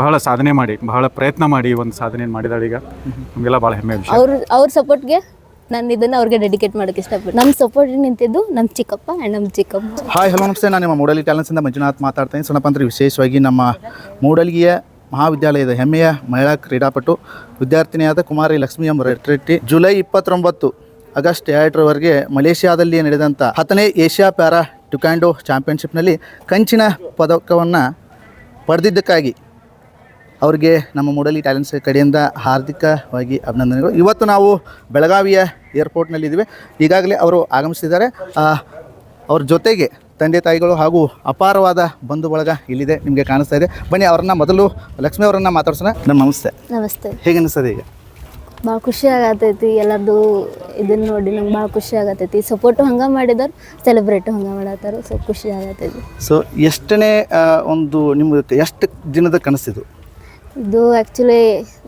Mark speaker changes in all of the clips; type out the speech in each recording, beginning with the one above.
Speaker 1: ಬಹಳ ಸಾಧನೆ ಮಾಡಿ ಬಹಳ ಪ್ರಯತ್ನ ಮಾಡಿ ಒಂದು ಸಾಧನೆ ಮಾಡಿದಾಳೆ ಈಗ. ನಮಗೆಲ್ಲ ಭಾಳ ಹೆಮ್ಮೆ ವಿಷಯ.
Speaker 2: ಅವ್ರ ಅವ್ರ ಸಪೋರ್ಟ್ಗೆ ನಾನು ಇದನ್ನು ಅವ್ರಿಗೆ ಡೆಡಿಕೇಟ್ ಮಾಡೋಕೆ ಇಷ್ಟಪಡ್ತೀನಿ. ನಮ್ಮ ಸಪೋರ್ಟ್ ನಿಂತಿದ್ದು ನಮ್ಮ ಚಿಕ್ಕಪ್ಪ ಆ್ಯಂಡ್ ನಮ್ಮ ಚಿಕ್ಕಮ್ಮ.
Speaker 3: ಹಾಯ್ ಹಲೋ ನಮಸ್ತೆ. ನಾನು ನಿಮ್ಮ ಮೂಡಲಿ ಟ್ಯಾಲೆಂಟ್ಸಿಂದ ಮಂಜುನಾಥ್ ಮಾತಾಡ್ತೀನಿ. ಸೊನಪ್ಪ ಅಂದ್ರೆ ವಿಶೇಷವಾಗಿ ನಮ್ಮ ಮೂಡಲ್ಗಿಯ ಮಹಾವಿದ್ಯಾಲಯದ ಹೆಮ್ಮೆಯ ಮಹಿಳಾ ಕ್ರೀಡಾಪಟು ವಿದ್ಯಾರ್ಥಿನಿಯಾದ ಕುಮಾರಿ ಲಕ್ಷ್ಮಿ ಎಂ ರೆಟ್ಟಿ ಜುಲೈ ಇಪ್ಪತ್ತೊಂಬತ್ತು ಆಗಸ್ಟ್ ಎರಡರವರೆಗೆ ಮಲೇಷ್ಯಾದಲ್ಲಿ ನಡೆದಂಥ ಹತ್ತನೇ ಏಷ್ಯಾ ಪ್ಯಾರಾ ಟುಕ್ಯಾಂಡೋ ಚಾಂಪಿಯನ್ಶಿಪ್ನಲ್ಲಿ ಕಂಚಿನ ಪದಕವನ್ನು ಪಡೆದಿದ್ದಕ್ಕಾಗಿ ಅವ್ರಿಗೆ ನಮ್ಮ ಮೂಡಲಿ ಟ್ಯಾಲೆಂಟ್ಸ್ ಕಡೆಯಿಂದ ಹಾರ್ದಿಕವಾಗಿ ಅಭಿನಂದನೆಗಳು. ಇವತ್ತು ನಾವು ಬೆಳಗಾವಿಯ ಏರ್ಪೋರ್ಟ್ನಲ್ಲಿದ್ದೀವಿ. ಈಗಾಗಲೇ ಅವರು ಆಗಮಿಸಿದ್ದಾರೆ. ಅವ್ರ ಜೊತೆಗೆ ತಂದೆ ತಾಯಿಗಳು ಹಾಗೂ ಅಪಾರವಾದ ಬಂಧು ಬಳಗ ಇಲ್ಲಿದೆ ನಿಮಗೆ ಕಾಣಿಸ್ತಾ ಇದೆ. ಬನ್ನಿ ಅವ್ರನ್ನ ಮೊದಲು ಲಕ್ಷ್ಮಿ ಅವರನ್ನ ಮಾತಾಡ್ಸೋಣ. ನಮ್ಮ ನಮಸ್ತೆ.
Speaker 2: ನಮಸ್ತೆ.
Speaker 3: ಹೇಗೆ ಅನಿಸ್ತದೆ ಈಗ?
Speaker 2: ಭಾಳ ಖುಷಿ ಆಗತೈತಿ ಎಲ್ಲರದು ಇದನ್ನ ನೋಡಿ ನಂಗೆ ಭಾಳ ಖುಷಿ ಆಗತೈತಿ. ಸಪೋರ್ಟು ಹಂಗೆ ಮಾಡಿದಾರೆ ಸೆಲೆಬ್ರೇಟು ಹಂಗೆ ಮಾಡತ್ತಾರ ಸೊ ಖುಷಿ ಆಗತೈತಿ.
Speaker 3: ಸೊ ಎಷ್ಟನೇ ಒಂದು ನಿಮ್ಮ ಎಷ್ಟು ದಿನದ ಕನಸಿದು?
Speaker 2: ಇದು ಆ್ಯಕ್ಚುಲಿ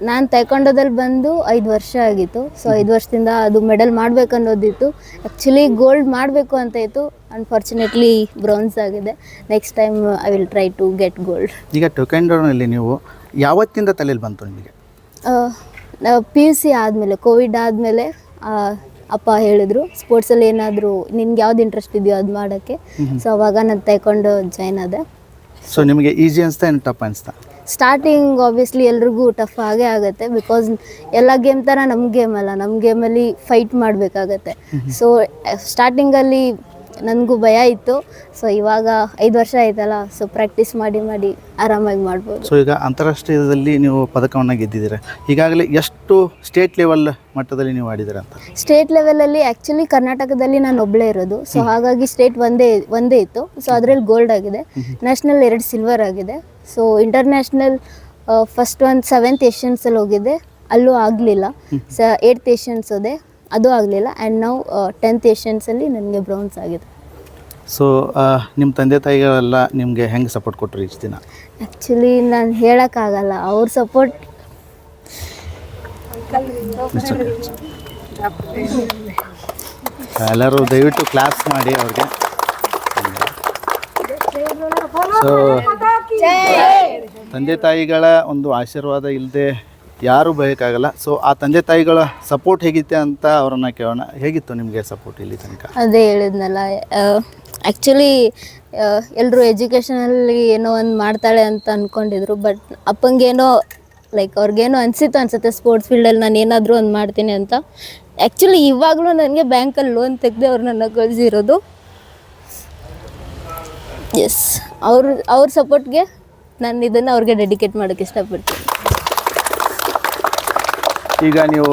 Speaker 2: ನಾನು ತೈಕೊಂಡೋದಲ್ಲಿ ಬಂದು ಐದು ವರ್ಷ ಆಗಿತ್ತು. ಸೊ ಐದು ವರ್ಷದಿಂದ ಅದು ಮೆಡಲ್ ಮಾಡ್ಬೇಕು ಅನ್ನೋದಿತ್ತು ಆ್ಯಕ್ಚುಲಿ ಗೋಲ್ಡ್ ಮಾಡಬೇಕು ಅಂತ ಇತ್ತು. ಅನ್ಫಾರ್ಚುನೇಟ್ಲಿ ಬ್ರೌನ್ಸ್ ಆಗಿದೆ. Next time I will try to get gold
Speaker 3: ಈಗ ಟೊಕೆಂಡೋನಲ್ಲಿ ನೀವು ಯಾವತ್ತಿಂದ ತಲೆಯಲ್ಲಿ ಬಂತು ನಿಮಗೆ?
Speaker 2: ಪಿ ಯು ಸಿ ಆದಮೇಲೆ ಕೋವಿಡ್ ಆದಮೇಲೆ ಅಪ್ಪ ಹೇಳಿದ್ರು ಸ್ಪೋರ್ಟ್ಸಲ್ಲಿ ಏನಾದರೂ ನಿನ್ಗೆ ಯಾವ್ದು ಇಂಟ್ರೆಸ್ಟ್ ಇದೆಯೋ ಅದು ಮಾಡೋಕ್ಕೆ. ಸೊ ಅವಾಗ ನಾನು ತೈಕೊಂಡು ಜಾಯ್ನ್ ಆದೆ.
Speaker 3: ಸೊ ನಿಮಗೆ ಈಸಿ ಅನಿಸ್ತಾ ಏನು ಟಫ್ ಅನಿಸ್ತಾ?
Speaker 2: ಸ್ಟಾರ್ಟಿಂಗ್ ಆಬ್ವಿಯಸ್ಲಿ ಎಲ್ರಿಗೂ ಟಫ್ ಆಗೇ ಆಗುತ್ತೆ ಬಿಕಾಸ್ ಎಲ್ಲ ಗೇಮ್ ಥರ ನಮ್ಮ ಗೇಮ್ ಅಲ್ಲ. ನಮ್ಮ ಗೇಮಲ್ಲಿ ಫೈಟ್ ಮಾಡಬೇಕಾಗತ್ತೆ. ಸೊ ಸ್ಟಾರ್ಟಿಂಗಲ್ಲಿ ನನಗೂ ಭಯ ಇತ್ತು. ಸೊ ಇವಾಗ ಐದು ವರ್ಷ ಆಯ್ತಲ್ಲ. ಸೊ ಪ್ರಾಕ್ಟೀಸ್ ಮಾಡಿ ಮಾಡಿ ಆರಾಮಾಗಿ ಮಾಡ್ಬೋದು.
Speaker 3: ಸೊ ಈಗ ಅಂತಾರಾಷ್ಟ್ರೀಯದಲ್ಲಿ ನೀವು ಪದಕವನ್ನು ಗೆದ್ದಿದ್ದೀರಾ? ಈಗಾಗಲೇ ಎಷ್ಟು ಸ್ಟೇಟ್ ಲೆವೆಲ್ ಮಟ್ಟದಲ್ಲಿ ನೀವು ಆಡಿದ್ದೀರಾ ಅಂತ?
Speaker 2: ಸ್ಟೇಟ್ ಲೆವೆಲಲ್ಲಿ ಆ್ಯಕ್ಚುಲಿ ಕರ್ನಾಟಕದಲ್ಲಿ ನಾನು ಒಬ್ಬಳೇ ಇರೋದು. ಸೊ ಹಾಗಾಗಿ ಸ್ಟೇಟ್ ಒಂದೇ ಒಂದೇ ಇತ್ತು. ಸೊ ಅದರಲ್ಲಿ ಗೋಲ್ಡ್ ಆಗಿದೆ. ನ್ಯಾಷನಲ್ ಎರಡು ಸಿಲ್ವರ್ ಆಗಿದೆ. ಸೊ ಇಂಟರ್ನ್ಯಾಷನಲ್ ಫಸ್ಟ್ ಒಂದು ಸೆವೆಂತ್ ಏಷ್ಯನ್ಸಲ್ಲಿ ಹೋಗಿದ್ದೆ. ಅಲ್ಲೂ ಆಗಲಿಲ್ಲ. ಸ ಏಯ್ಟ್ ಏಷ್ಯನ್ಸ್ ಅದೆ ಅದು ಆಗಲಿಲ್ಲ. ಆ್ಯಂಡ್ ನಾವು ಟೆಂತ್ ಏಷ್ಯನ್ಸಲ್ಲಿ ನನಗೆ ಬ್ರೌನ್ಸ್ ಆಗಿದೆ.
Speaker 3: ಸೊ ನಿಮ್ಮ ತಂದೆ ತಾಯಿಗಳೆಲ್ಲ ನಿಮಗೆ ಹೆಂಗೆ ಸಪೋರ್ಟ್ ಕೊಟ್ಟರು ಇಷ್ಟು ದಿನ?
Speaker 2: ಆ್ಯಕ್ಚುಲಿ ನಾನು ಹೇಳೋಕ್ಕಾಗಲ್ಲ. ಅವ್ರ ಸಪೋರ್ಟ್
Speaker 3: ಎಲ್ಲರೂ ದಯವಿಟ್ಟು ಕ್ಲಾಸ್ ಮಾಡಿ ಅವ್ರಿಗೆ. ಸೊ ತಂದೆ ತಾಯಿಗಳ ಒಂದು ಆಶೀರ್ವಾದ ಇಲ್ಲದೆ ಯಾರೂ ಬಯಕಾಗಲ್ಲ. ಸೊ ಆ ತಂದೆ ತಾಯಿಗಳ ಸಪೋರ್ಟ್ ಹೇಗಿತ್ತೆ ಅಂತ ಅವ್ರನ್ನ ಕೇಳೋಣ. ಹೇಗಿತ್ತು ನಿಮಗೆ ಸಪೋರ್ಟ್ ಇಲ್ಲಿ ತನಕ?
Speaker 2: ಅದೇ ಹೇಳಿದ್ನಲ್ಲ ಆ್ಯಕ್ಚುಲಿ ಎಲ್ಲರೂ ಎಜುಕೇಷನಲ್ಲಿ ಏನೋ ಒಂದು ಮಾಡ್ತಾಳೆ ಅಂತ ಅಂದ್ಕೊಂಡಿದ್ರು ಬಟ್ ಅಪ್ಪಂಗೇನೋ ಲೈಕ್ ಅವ್ರಿಗೇನೋ ಅನಿಸಿತ್ತು ಅನ್ಸುತ್ತೆ ಸ್ಪೋರ್ಟ್ಸ್ ಫೀಲ್ಡಲ್ಲಿ ನಾನು ಏನಾದರೂ ಒಂದು ಮಾಡ್ತೀನಿ ಅಂತ. ಆ್ಯಕ್ಚುಲಿ ಇವಾಗಲೂ ನನಗೆ ಬ್ಯಾಂಕಲ್ಲಿ ಲೋನ್ ತೆಗೆದು ಅವ್ರು ನನ್ನ ಕಳಿಸಿರೋದು. ಎಸ್ ಅವ್ರ ಅವ್ರ ಸಪೋರ್ಟ್ಗೆ ನಾನು ಇದನ್ನು ಅವ್ರಿಗೆ ಡೆಡಿಕೇಟ್ ಮಾಡೋಕ್ಕೆ ಇಷ್ಟಪಡ್ತೀನಿ.
Speaker 3: ಈಗ ನೀವು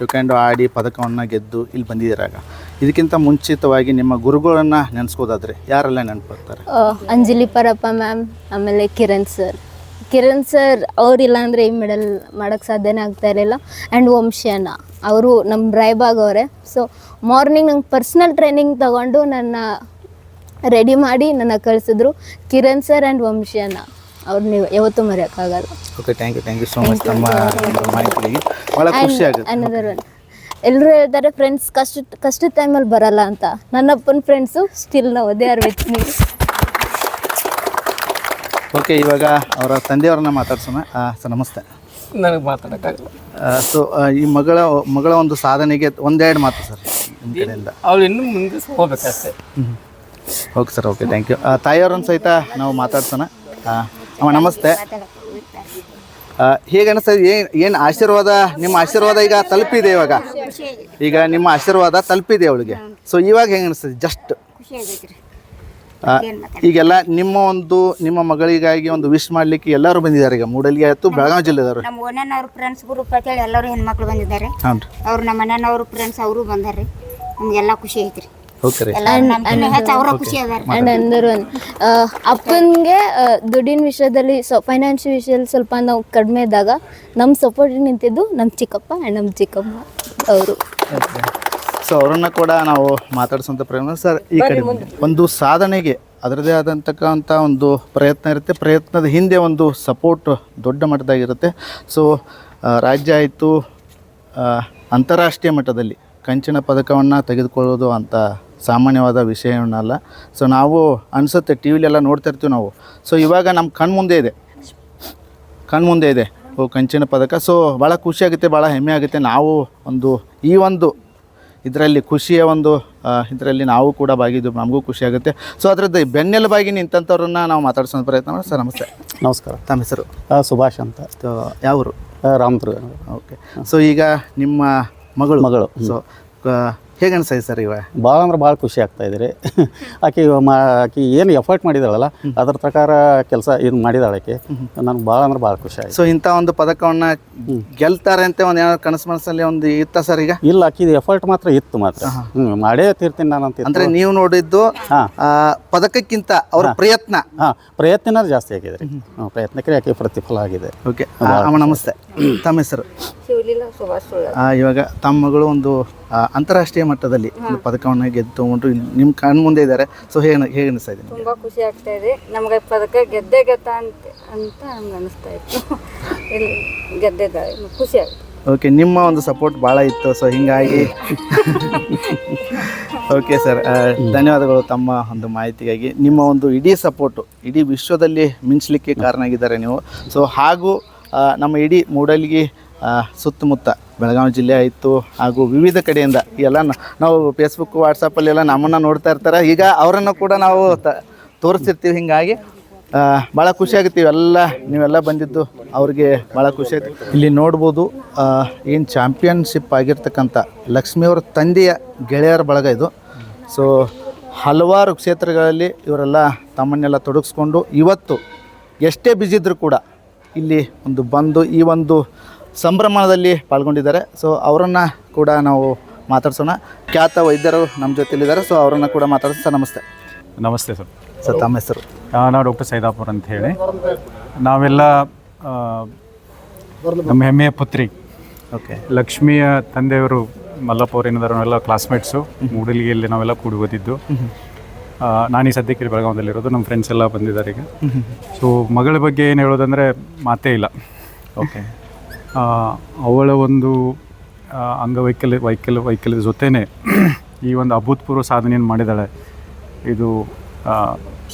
Speaker 3: ಟುಕ್ಯಾಂಡೋ ಆಡಿ ಪದಕವನ್ನು ಗೆದ್ದು ಇಲ್ಲಿ ಬಂದಿದ್ದೀರಾಗ ಇದಕ್ಕಿಂತ ಮುಂಚಿತವಾಗಿ ನಿಮ್ಮ ಗುರುಗಳನ್ನು ನೆನೆಸ್ಕೋದಾದ್ರೆ ಯಾರೆಲ್ಲ
Speaker 2: ನೆನಪಡ್ತಾರೆ ಅಂಜಲಿ ಪರಪ್ಪ ಮ್ಯಾಮ್ ಆಮೇಲೆ ಕಿರಣ್ ಸರ್ ಕಿರಣ್ ಸರ್ ಅವರಿಲ್ಲ ಅಂದರೆ ಈ ಮೆಡಲ್ ಮಾಡೋಕ್ಕೆ ಸಾಧ್ಯನೇ ಆಗ್ತಾ ಇರಲಿಲ್ಲ. ಆ್ಯಂಡ್ ವಂಶನ ಅವರು ನಮ್ಮ ರಾಯ್ಬಾಗ್ ಅವರೇ. ಸೊ ಮಾರ್ನಿಂಗ್ ನಂಗೆ ಪರ್ಸ್ನಲ್ ಟ್ರೈನಿಂಗ್ ತಗೊಂಡು ನನ್ನ ರೆಡಿ ಮಾಡಿ ನನ್ನ ಕಳಿಸಿದ್ರು ಕಿರಣ್ ಸರ್ ಆ್ಯಂಡ್ ವಂಶಿಯನ್ನ ಅವ್ರು ನೀವು ಯಾವತ್ತೂ ಮರೆಯೋಕ್ಕಾಗಲ್ಲ.
Speaker 3: Okay thank you thank you so much ಮಾಹಿತಿಗೆ ಭಾಳ ಖುಷಿ ಆಗುತ್ತೆ.
Speaker 2: ಎಲ್ಲರೂ ಹೇಳ್ತಾರೆ ಫ್ರೆಂಡ್ಸ್ ಕಷ್ಟ ಕಷ್ಟದ ಟೈಮಲ್ಲಿ ಬರಲ್ಲ ಅಂತ. ನನ್ನಪ್ಪನ ಫ್ರೆಂಡ್ಸು ಸ್ಟಿಲ್ ನಾವು they are with me
Speaker 3: okay ಇವಾಗ ಅವರ ತಂದೆಯವ್ರನ್ನ ಮಾತಾಡ್ಸೋಣ. ಸರ್ ನಮಸ್ತೆ.
Speaker 4: ನನಗೆ ಮಾತಾಡೋಕ್ಕಾಗಲ್ಲ.
Speaker 3: ಸೊ ಈ ಮಗಳ ಮಗಳ ಒಂದು ಸಾಧನೆಗೆ ಒಂದೆರಡು ಮಾತು ಸರ್ ನಿಮ್ಮ ಕಡೆಯಿಂದ.
Speaker 4: ಅವಳು ಇನ್ನೂ ಮುಂದೆ ಹೋಗ್ಬೇಕಷ್ಟೇ
Speaker 3: okay sir okay thank you ತಾಯಿಯವ್ರನ್ನ ಸಹಿತ ನಾವು ಮಾತಾಡ್ಸೋಣ. ಹಾಂ ಅಮ್ಮ ನಮಸ್ತೆ. ಹೇಗೆ ಅನಿಸ್ತದೆ ಏನು ಏನು ಆಶೀರ್ವಾದ ನಿಮ್ಮ ಆಶೀರ್ವಾದ ಈಗ ತಲುಪಿದೆ ಇವಾಗ? ಈಗ ನಿಮ್ಮ ಆಶೀರ್ವಾದ ತಲುಪಿದೆ ಅವಳಿಗೆ. ಸೊ ಇವಾಗ ಹೆಂಗೆ ಅನಿಸ್ತದೆ? ಜಸ್ಟ್ ಈಗೆಲ್ಲ ನಿಮ್ಮ ಒಂದು ನಿಮ್ಮ ಮಗಳಿಗಾಗಿ ಒಂದು ವಿಶ್ ಮಾಡ್ಲಿಕ್ಕೆ ಎಲ್ಲರೂ ಬಂದಿದ್ದಾರೆ. ಈಗ ಮೂಡಲ್ಗೆ ಆಯ್ತು ಬೆಳಗಾವಿ ಜಿಲ್ಲೆದವರು.
Speaker 5: ನಮ್ಮ ಫ್ರೆಂಡ್ಸ್ ಗ್ರೂಪ್ ಅಂತೇಳಿ ಎಲ್ಲರೂ ಹೆಣ್ಮಕ್ಳು ಬಂದಿದ್ದಾರೆ. ಅವ್ರು ನಮ್ಮ ಮನೆಯವ್ರ ಫ್ರೆಂಡ್ಸ್ ಅವರು ಬಂದಾರ್ರಿ. ನಮ್ಗೆಲ್ಲ ಖುಷಿ ಐತ್ರಿ. ಅಂದರ್.
Speaker 2: ಅಪ್ಪನಿಗೆ ದುಡ್ಡಿನ ವಿಷಯದಲ್ಲಿ ಸೊ ಫೈನಾನ್ಷಿಯಲ್ ವಿಷಯದಲ್ಲಿ ಸ್ವಲ್ಪ ನಾವು ಕಡಿಮೆ ಇದ್ದಾಗ ನಮ್ಮ ಸಪೋರ್ಟ್ ನಿಂತಿದ್ದು ನಮ್ಮ ಚಿಕ್ಕಪ್ಪ ಆ್ಯಂಡ್ ನಮ್ಮ ಚಿಕ್ಕಮ್ಮ ಅವರು.
Speaker 3: ಸೊ ಅವರನ್ನ ಕೂಡ ನಾವು ಮಾತಾಡ್ಸೋಂಥ ಪ್ರಯತ್ನ. ಸರ್ ಈ ಕಡೆ ಒಂದು ಸಾಧನೆಗೆ ಅದರದೇ ಆದಂತಕ್ಕಂಥ ಒಂದು ಪ್ರಯತ್ನ ಇರುತ್ತೆ. ಪ್ರಯತ್ನದ ಹಿಂದೆ ಒಂದು ಸಪೋರ್ಟ್ ದೊಡ್ಡ ಮಟ್ಟದಾಗಿರುತ್ತೆ. ಸೊ ರಾಜ್ಯ ಆಯಿತು ಅಂತಾರಾಷ್ಟ್ರೀಯ ಮಟ್ಟದಲ್ಲಿ ಕಂಚಿನ ಪದಕವನ್ನು ತೆಗೆದುಕೊಳ್ಳೋದು ಅಂತ ಸಾಮಾನ್ಯವಾದ ವಿಷಯವನ್ನಲ್ಲ. ಸೊ ನಾವು ಅನಿಸುತ್ತೆ ಟಿ ವಿಲೆಲ್ಲ ನೋಡ್ತಾ ಇರ್ತೀವಿ ನಾವು. ಸೊ ಇವಾಗ ನಮ್ಮ ಕಣ್ಮುಂದೆ ಇದೆ. ಕಣ್ಮುಂದೆ ಇದೆ. ಓ ಕಂಚಿನ ಪದಕ. ಸೊ ಭಾಳ ಖುಷಿಯಾಗುತ್ತೆ ಭಾಳ ಹೆಮ್ಮೆ ಆಗುತ್ತೆ. ನಾವು ಒಂದು ಈ ಒಂದು ಇದರಲ್ಲಿ ಖುಷಿಯ ಒಂದು ಇದರಲ್ಲಿ ನಾವು ಕೂಡ ಬಾಗಿದ್ದು ನಮಗೂ ಖುಷಿಯಾಗುತ್ತೆ ಸೊ ಅದರದ್ದು ಬೆನ್ನೆಲುಬಾಗಿ ನಿಂತಂಥವ್ರನ್ನ ನಾವು ಮಾತಾಡ್ಸೋ ಪ್ರಯತ್ನ ಮಾಡಿ ಸರ್ ನಮಸ್ತೆ.
Speaker 6: ನಮಸ್ಕಾರ.
Speaker 3: ತಮ್ಮ ಹೆಸರು?
Speaker 6: ಸುಭಾಷ್ ಅಂತ.
Speaker 3: ಯಾವರು?
Speaker 6: ರಾಮದುರ್ಗ.
Speaker 3: ಓಕೆ ಸೊ ಈಗ ನಿಮ್ಮ ಮಗಳು.
Speaker 6: ಮಗಳು,
Speaker 3: ಸೊ ಹೇಗೆ ಅನಿಸ್ತದೆ ಸರ್ ಇವ?
Speaker 6: ಭಾಳ ಅಂದ್ರೆ ಭಾಳ ಖುಷಿ ಆಗ್ತಾ ಇದ್ರಿ ಆಕೆ ಮಾ ಆಕೆ ಏನು ಎಫರ್ಟ್ ಮಾಡಿದಾಳಲ್ಲ ಅದ್ರ ಪ್ರಕಾರ ಕೆಲಸ ಇದು ಮಾಡಿದಾಳೆ ಆಕೆ. ನನಗೆ ಭಾಳ ಅಂದ್ರೆ ಭಾಳ ಖುಷಿ ಆಯ್ತು.
Speaker 3: ಸೊ ಇಂಥ ಒಂದು ಪದಕವನ್ನು ಗೆಲ್ತಾರೆ ಅಂತ ಒಂದು ಏನಾದ್ರು ಕನಸು ಮನಸ್ಸಲ್ಲಿ ಒಂದು ಇತ್ತ ಸರ್ ಈಗ?
Speaker 6: ಇಲ್ಲ ಆಕಿದು ಎಫರ್ಟ್ ಮಾತ್ರ ಇತ್ತು ಮಾತ್ರ. ಹ್ಞೂ ಮಾಡೇ ತೀರ್ತೀನಿ ನಾನು ಅಂತ
Speaker 3: ಅಂದ್ರೆ ನೀವು ನೋಡಿದ್ದು
Speaker 6: ಹಾ.
Speaker 3: ಆ, ಪದಕಕ್ಕಿಂತ ಅವ್ರ ಪ್ರಯತ್ನ.
Speaker 6: ಹಾಂ ಪ್ರಯತ್ನ ಜಾಸ್ತಿ ಆಗಿದೆ ರೀ. ಹ್ಞೂ ಪ್ರಯತ್ನಕ್ಕೆ ಆಕೆ ಪ್ರತಿಫಲ ಆಗಿದೆ.
Speaker 3: ಓಕೆ ಅಮ್ಮ ನಮಸ್ತೆ. ತಮ್ಮ ಹೆಸರು?
Speaker 5: ಶಿವಲೀಲಾ ಸುಭಾಷ್ ಸುಳ್ಳ
Speaker 3: ಆ, ಇವಾಗ ತಮ್ಮ ಮಗಳು ಒಂದು ಅಂತಾರಾಷ್ಟ್ರೀಯ ಮಟ್ಟದಲ್ಲಿ ಪದಕವನ್ನು ಗೆದ್ದು ತಗೊಂಡು ನಿಮ್ಮ ಕಣ್ಣು ಮುಂದೆ ಇದ್ದಾರೆ. ಸೊ ಹೇಗೆ ಹೇಗೆ ಅನಿಸ್ತಾ ಇದೆ
Speaker 7: ತುಂಬ ಖುಷಿ ಆಗ್ತಾ ಇದೆ. ನಮಗೆ ಪದಕ ಗೆದ್ದೆ ಗೆದ್ದ ಅಂತ ಅಂತ ನಮ್ಗೆ ಅನಿಸ್ತಾ ಇತ್ತು. ಇಲ್ಲಿ ಖುಷಿ ಆಗುತ್ತೆ
Speaker 3: ಓಕೆ ನಿಮ್ಮ ಒಂದು ಸಪೋರ್ಟ್ ಭಾಳ ಇತ್ತು. ಸೊ ಹಿಂಗಾಗಿ ಓಕೆ ಸರ್ ಧನ್ಯವಾದಗಳು ತಮ್ಮ ಒಂದು ಮಾಹಿತಿಗಾಗಿ. ನಿಮ್ಮ ಒಂದು ಇಡೀ ಸಪೋರ್ಟು ಇಡೀ ವಿಶ್ವದಲ್ಲಿ ಮಿಂಚಲಿಕ್ಕೆ ಕಾರಣ ಆಗಿದ್ದಾರೆ ನೀವು. ಸೊ ಹಾಗೂ ನಮ್ಮ ಇಡೀ ಮೂಡಲ್ಗಿ ಸುತ್ತಮುತ್ತ ಬೆಳಗಾವಿ ಜಿಲ್ಲೆ ಆಯಿತು ಹಾಗೂ ವಿವಿಧ ಕಡೆಯಿಂದ ಎಲ್ಲ ನಾವು ಫೇಸ್ಬುಕ್ ವಾಟ್ಸಪ್ಪಲ್ಲೆಲ್ಲ ನಮ್ಮನ್ನು ನೋಡ್ತಾ ಇರ್ತಾರೆ. ಈಗ ಅವರನ್ನು ಕೂಡ ನಾವು ತ ತೋರಿಸ್ತಿರ್ತೀವಿ ಹಿಂಗಾಗಿ. ಭಾಳ ಖುಷಿ ಎಲ್ಲ ಇವೆಲ್ಲ. ನೀವೆಲ್ಲ ಬಂದಿದ್ದು ಅವ್ರಿಗೆ ಭಾಳ ಖುಷಿ ಆಯಿತು. ಇಲ್ಲಿ ನೋಡ್ಬೋದು ಏನು ಚಾಂಪಿಯನ್ಶಿಪ್ ಆಗಿರ್ತಕ್ಕಂಥ ಲಕ್ಷ್ಮಿಯವ್ರ ತಂದೆಯ ಗೆಳೆಯರ ಬಳಗ ಇದು. ಸೊ ಹಲವಾರು ಕ್ಷೇತ್ರಗಳಲ್ಲಿ ಇವರೆಲ್ಲ ತಮ್ಮನ್ನೆಲ್ಲ ತೊಡಗಿಸ್ಕೊಂಡು ಇವತ್ತು ಎಷ್ಟೇ ಬ್ಯುಸಿ ಇದ್ದರೂ ಕೂಡ ಇಲ್ಲಿ ಒಂದು ಬಂದು ಈ ಒಂದು ಸಂಭ್ರಮದಲ್ಲಿ ಪಾಲ್ಗೊಂಡಿದ್ದಾರೆ. ಸೊ ಅವರನ್ನು ಕೂಡ ನಾವು ಮಾತಾಡ್ಸೋಣ. ಖ್ಯಾತ ವೈದ್ಯರು ನಮ್ಮ ಜೊತೆಲಿದ್ದಾರೆ. ಸೊ ಅವರನ್ನು ಕೂಡ ಮಾತಾಡ್ಸೋಣ. ಸರ್ ನಮಸ್ತೆ.
Speaker 1: ನಮಸ್ತೆ ಸರ್.
Speaker 3: ಸರ್ ತಮ್ಮ ಹೆಸರು?
Speaker 1: ನಾವು ಡಾಕ್ಟರ್ ಸೈದಾಪುರ್ ಅಂತ ಹೇಳಿ. ನಾವೆಲ್ಲ ನಮ್ಮ ಹೆಮ್ಮೆಯ ಪುತ್ರಿ
Speaker 3: ಓಕೆ.
Speaker 1: ಲಕ್ಷ್ಮಿಯ ತಂದೆಯವರು ಏನಿದ್ದಾರೆ ನಾವೆಲ್ಲ ಕ್ಲಾಸ್ಮೇಟ್ಸು ಮೂಡಲಿಗೆಯಲ್ಲಿ ನಾವೆಲ್ಲ ಕೂಡಿ ಓದಿದ್ದು. ನಾನು ಈ ಸದ್ಯಕ್ಕೆ ಬೆಳಗಾವದಲ್ಲಿರೋದು ನಮ್ಮ ಫ್ರೆಂಡ್ಸ್ ಎಲ್ಲ ಬಂದಿದ್ದಾರೆ ಈಗ. ಸೊ ಮಗಳ ಬಗ್ಗೆ ಏನು ಹೇಳೋದಂದರೆ ಮಾತೇ ಇಲ್ಲ.
Speaker 3: ಓಕೆ.
Speaker 1: ಅವಳ ಒಂದು ಅಂಗವೈಕಲ್ಯ ವೈಕಲ್ಯ ವೈಕಲ್ಯದ ಜೊತೆನೇ ಈ ಒಂದು ಅಭೂತಪೂರ್ವ ಸಾಧನೆಯನ್ನು ಮಾಡಿದ್ದಾಳೆ ಇದು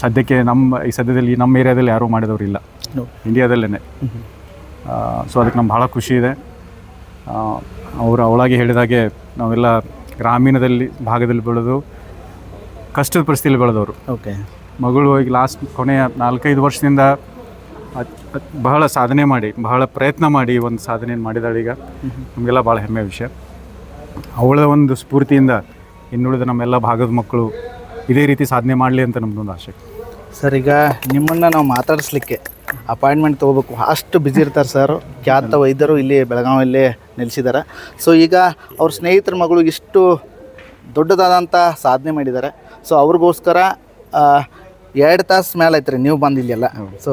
Speaker 1: ಸದ್ಯಕ್ಕೆ ನಮ್ಮ ಈ ಸದ್ಯದಲ್ಲಿ ನಮ್ಮ ಏರಿಯಾದಲ್ಲಿ ಯಾರೂ ಮಾಡಿದವರು ಇಲ್ಲ. ಇಂಡಿಯಾದಲ್ಲೇ ಸೊ ಅದಕ್ಕೆ ನಮ್ಗೆ ಭಾಳ ಖುಷಿ ಇದೆ. ಅವರು ಅವಳಾಗಿ ಹೇಳಿದಾಗೆ ನಾವೆಲ್ಲ ಗ್ರಾಮೀಣದಲ್ಲಿ ಭಾಗದಲ್ಲಿ ಬೆಳೆದು ಕಷ್ಟದ ಪರಿಸ್ಥಿತಿಯಲ್ಲಿ ಬೆಳೆದವರು.
Speaker 3: ಓಕೆ
Speaker 1: ಮಗಳು ಈಗ ಲಾಸ್ಟ್ ಕೊನೆಯ ನಾಲ್ಕೈದು ವರ್ಷದಿಂದ ಬಹಳ ಸಾಧನೆ ಮಾಡಿ, ಬಹಳ ಪ್ರಯತ್ನ ಮಾಡಿ ಒಂದು ಸಾಧನೆಯನ್ನು ಮಾಡಿದಾಳೆ ಈಗ. ನಮಗೆಲ್ಲ ಭಾಳ ಹೆಮ್ಮೆಯ ವಿಷಯ. ಅವಳ ಒಂದು ಸ್ಫೂರ್ತಿಯಿಂದ ಇನ್ನುಳಿದ ನಮ್ಮೆಲ್ಲ ಭಾಗದ ಮಕ್ಕಳು ಇದೇ ರೀತಿ ಸಾಧನೆ ಮಾಡಲಿ ಅಂತ ನಮ್ಮದೊಂದು ಆಸೆ.
Speaker 3: ಸರ್, ಈಗ ನಿಮ್ಮನ್ನು ನಾವು ಮಾತಾಡಿಸ್ಲಿಕ್ಕೆ ಅಪಾಯಿಂಟ್ಮೆಂಟ್ ತೊಗೋಬೇಕು. ಅಷ್ಟು ಬ್ಯುಸಿ ಇರ್ತಾರೆ ಸರ್ ಖ್ಯಾತ ವೈದ್ಯರು ಇಲ್ಲಿ ಬೆಳಗಾವಿಯಲ್ಲಿ ನೆಲೆಸಿದ್ದಾರೆ. ಸೊ ಈಗ ಅವ್ರ ಸ್ನೇಹಿತರ ಮಗಳು ಇಷ್ಟು ದೊಡ್ಡದಾದಂಥ ಸಾಧನೆ ಮಾಡಿದ್ದಾರೆ. ಸೊ ಅವ್ರಿಗೋಸ್ಕರ ಎರಡು ತಾಸು ಮೇಲೆ ಐತ್ರಿ ನೀವು ಬಂದಿಲ್ಲ ಸೊ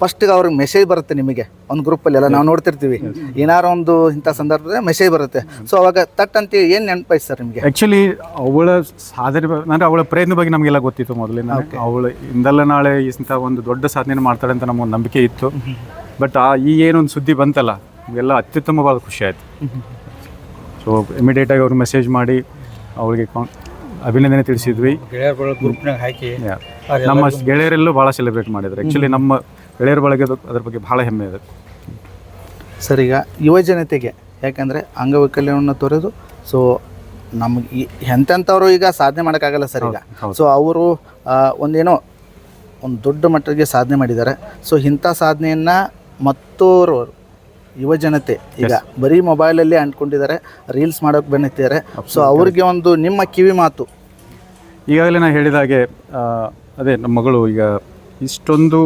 Speaker 3: ಫಸ್ಟಿಗೆ ಅವ್ರಿಗೆ ಮೆಸೇಜ್ ಬರುತ್ತೆ ನಿಮಗೆ. ಒಂದು ಗ್ರೂಪಲ್ಲಿ ಎಲ್ಲ ನಾವು ನೋಡ್ತಿರ್ತೀವಿ. ಏನಾರು ಒಂದು ಇಂಥ ಸಂದರ್ಭದಲ್ಲಿ ಮೆಸೇಜ್ ಬರುತ್ತೆ. ಸೊ ಅವಾಗ ತಟ್ ಅಂತ ಏನು ನೆನಪಾಯ್ತು ಸರ್ ನಿಮಗೆ?
Speaker 1: ಆ್ಯಕ್ಚುಲಿ ಅವಳ ಸಾಧನೆ ಅಂದರೆ ಅಂದ್ರೆ ಅವಳ ಪ್ರಯತ್ನ ಬಗ್ಗೆ ನಮಗೆಲ್ಲ ಗೊತ್ತಿತ್ತು ಮೊದಲಿನ ಅವಳು ಇಂದಲ್ಲ ನಾಳೆ ಇಂಥ ಒಂದು ದೊಡ್ಡ ಸಾಧನೆ ಮಾಡ್ತಾಳೆ ಅಂತ ನಮಗೊಂದು ನಂಬಿಕೆ ಇತ್ತು. ಬಟ್ ಆ ಈ ಏನೊಂದು ಸುದ್ದಿ ಬಂತಲ್ಲ ನಮಗೆಲ್ಲ ಅತ್ಯುತ್ತಮವಾದ ಖುಷಿ ಆಯಿತು. ಸೊ ಇಮಿಡಿಯೇಟಾಗಿ ಅವ್ರು ಮೆಸೇಜ್ ಮಾಡಿ ಅವಳಿಗೆ ಅಭಿನಂದನೆ ತಿಳಿಸಿದ್ವಿ. Yeah. ನಮ್ಮ ಗೆಳೆಯರೆಲ್ಲೂ ಭಾಳ ಸೆಲೆಬ್ರೇಟ್ ಮಾಡಿದ್ರು. ಆ್ಯಕ್ಚುಲಿ ನಮ್ಮ ಗೆಳೆಯರ ಬಳಗೆ ಅದ್ರ ಬಗ್ಗೆ ಭಾಳ ಹೆಮ್ಮೆ ಇದೆ
Speaker 3: ಸರ್ ಈಗ ಯುವ ಜನತೆಗೆ ಯಾಕಂದರೆ ಅಂಗವೈಕಲ್ಯವನ್ನು ತೊರೆದು ಸೊ ನಮ್ಗೆ ಈ ಎಂತೆಂಥವ್ರು ಈಗ ಸಾಧನೆ ಮಾಡೋಕ್ಕಾಗಲ್ಲ ಸರ್ ಈಗ. ಸೊ ಅವರು ಒಂದೇನೋ ಒಂದು ದೊಡ್ಡ ಮಟ್ಟಿಗೆ ಸಾಧನೆ ಮಾಡಿದ್ದಾರೆ. ಸೊ ಇಂಥ ಸಾಧನೆಯನ್ನು ಮತ್ತೋರು ಯುವ ಜನತೆ ಈಗ ಬರೀ ಮೊಬೈಲಲ್ಲಿ ಅಂಟ್ಕೊಂಡಿದ್ದಾರೆ ರೀಲ್ಸ್ ಮಾಡೋಕೆ ಬಂದಿದ್ದಾರೆ. ಸೊ ಅವ್ರಿಗೆ ಒಂದು ನಿಮ್ಮ ಕಿವಿ ಮಾತು.
Speaker 1: ಈಗಾಗಲೇ ನಾನು ಹೇಳಿದ ಹಾಗೆ ಆ, ಅದೇ ನಮ್ಮ ಮಗಳು ಈಗ ಇಷ್ಟೊಂದು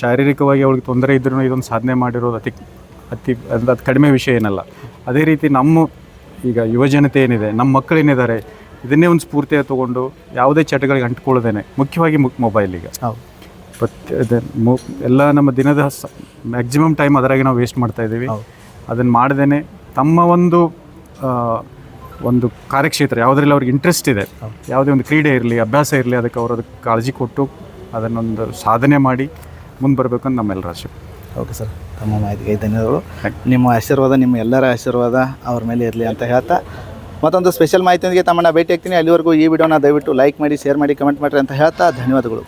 Speaker 1: ಶಾರೀರಿಕವಾಗಿ ಅವಳಿಗೆ ತೊಂದರೆ ಇದ್ರೂ ಇದೊಂದು ಸಾಧನೆ ಮಾಡಿರೋದು ಅತಿ ಅತಿ ಅದು ಅದು ಕಡಿಮೆ ವಿಷಯ ಏನಲ್ಲ. ಅದೇ ರೀತಿ ನಮ್ಮ ಈಗ ಯುವ ಜನತೆ ಏನಿದೆ ನಮ್ಮ ಮಕ್ಕಳೇನಿದ್ದಾರೆ ಇದನ್ನೇ ಒಂದು ಸ್ಫೂರ್ತಿಯಾಗಿ ತೊಗೊಂಡು ಯಾವುದೇ ಚಟಗಳಿಗೆ ಅಂಟ್ಕೊಳ್ಳೋದೇನೆ ಮುಖ್ಯವಾಗಿ ಮೊಬೈಲ್ ಈಗ. ಪ್ರತಿ ಎಲ್ಲ ನಮ್ಮ ದಿನದ ಮ್ಯಾಕ್ಸಿಮಮ್ ಟೈಮ್ ಅದರಾಗೆ ನಾವು ವೇಸ್ಟ್ ಮಾಡ್ತಾ ಇದ್ದೀವಿ. ಅದನ್ನು ಮಾಡ್ದೇನೆ ತಮ್ಮ ಒಂದು ಒಂದು ಕಾರ್ಯಕ್ಷೇತ್ರ ಯಾವುದರಲ್ಲಿ ಅವ್ರಿಗೆ ಇಂಟ್ರೆಸ್ಟ್ ಇದೆ ಯಾವುದೇ ಒಂದು ಕ್ರೀಡೆ ಇರಲಿ ಅಭ್ಯಾಸ ಇರಲಿ ಅದಕ್ಕೆ ಅವರು ಅದಕ್ಕೆ ಕಾಳಜಿ ಕೊಟ್ಟು ಅದನ್ನೊಂದು ಸಾಧನೆ ಮಾಡಿ ಮುಂದೆ ಬರಬೇಕು ಅಂತ ನಮ್ಮೆಲ್ಲರ ಆಶೆ.
Speaker 3: ಓಕೆ ಸರ್ ತಮ್ಮ ಮಾಹಿತಿಗೆ ಧನ್ಯವಾದಗಳು. ನಿಮ್ಮ ಆಶೀರ್ವಾದ ನಿಮ್ಮ ಎಲ್ಲರ ಆಶೀರ್ವಾದ ಅವ್ರ ಮೇಲೆ ಇರಲಿ ಅಂತ ಹೇಳ್ತಾ ಮತ್ತೊಂದು ಸ್ಪೆಷಲ್ ಮಾಹಿತಿಯೊಂದಿಗೆ ತಮ್ಮನ್ನ ಭೇಟಿ ಆಗ್ತೀನಿ ಅಲ್ಲಿವರೆಗೂ ಈ ವಿಡಿಯೋನ ದಯವಿಟ್ಟು ಲೈಕ್ ಮಾಡಿ ಶೇರ್ ಮಾಡಿ ಕಮೆಂಟ್ ಮಾಡಿರಿ ಅಂತ ಹೇಳ್ತಾ ಧನ್ಯವಾದಗಳು.